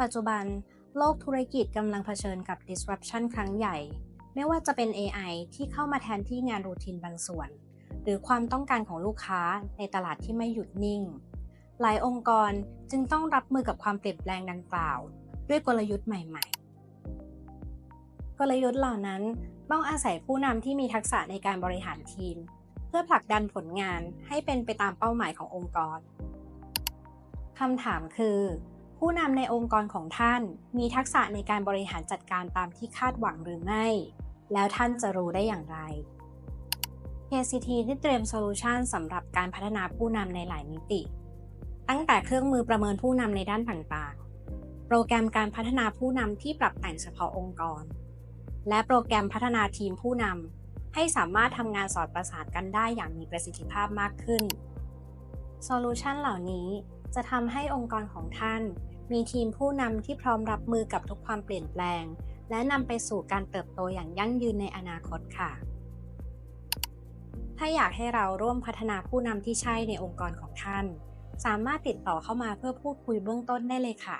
ปัจจุบันโลกธุรกิจกำลังเผชิญกับ disruption ครั้งใหญ่ ไม่ว่าจะเป็น AI ที่เข้ามาแทนที่งานรูทีนบางส่วน หรือความต้องการของลูกค้าในตลาดที่ไม่หยุดนิ่ง หลายองค์กรจึงต้องรับมือกับความเปลี่ยนแปลงดังกล่าว ด้วยกลยุทธ์ใหม่ๆ กลยุทธ์เหล่านั้นต้องอาศัยผู้นำที่มีทักษะในการบริหารทีม เพื่อผลักดันผลงานให้เป็นไปตามเป้าหมายขององค์กรคำถามคือ ผู้นำในองค์กรของท่าน มีทักษะในการบริหารจัดการตามที่คาดหวังหรือไม่ แล้วท่านจะรู้ได้อย่างไร KCT ได้เตรียมโซลูชันสำหรับการพัฒนาผู้นำในหลายมิติ ตั้งแต่เครื่องมือประเมินผู้นำในด้านต่างๆ โปรแกรมการพัฒนาผู้นำที่ปรับแต่งเฉพาะองค์กร และโปรแกรมพัฒนาทีมผู้นำให้สามารถทำงานสอดประสานกันได้อย่างมีประสิทธิภาพมากขึ้น โซลูชันเหล่านี้ จะทำให้องค์กรของท่าน มีทีมผู้นำที่พร้อมรับมือกับทุกความเปลี่ยนแปลง และนำไปสู่การเติบโตอย่างยั่งยืนในอนาคตค่ะ ถ้าอยากให้เราร่วมพัฒนาผู้นำที่ใช่ในองค์กรของท่าน สามารถติดต่อเข้ามาเพื่อพูดคุยเบื้องต้นได้เลยค่ะ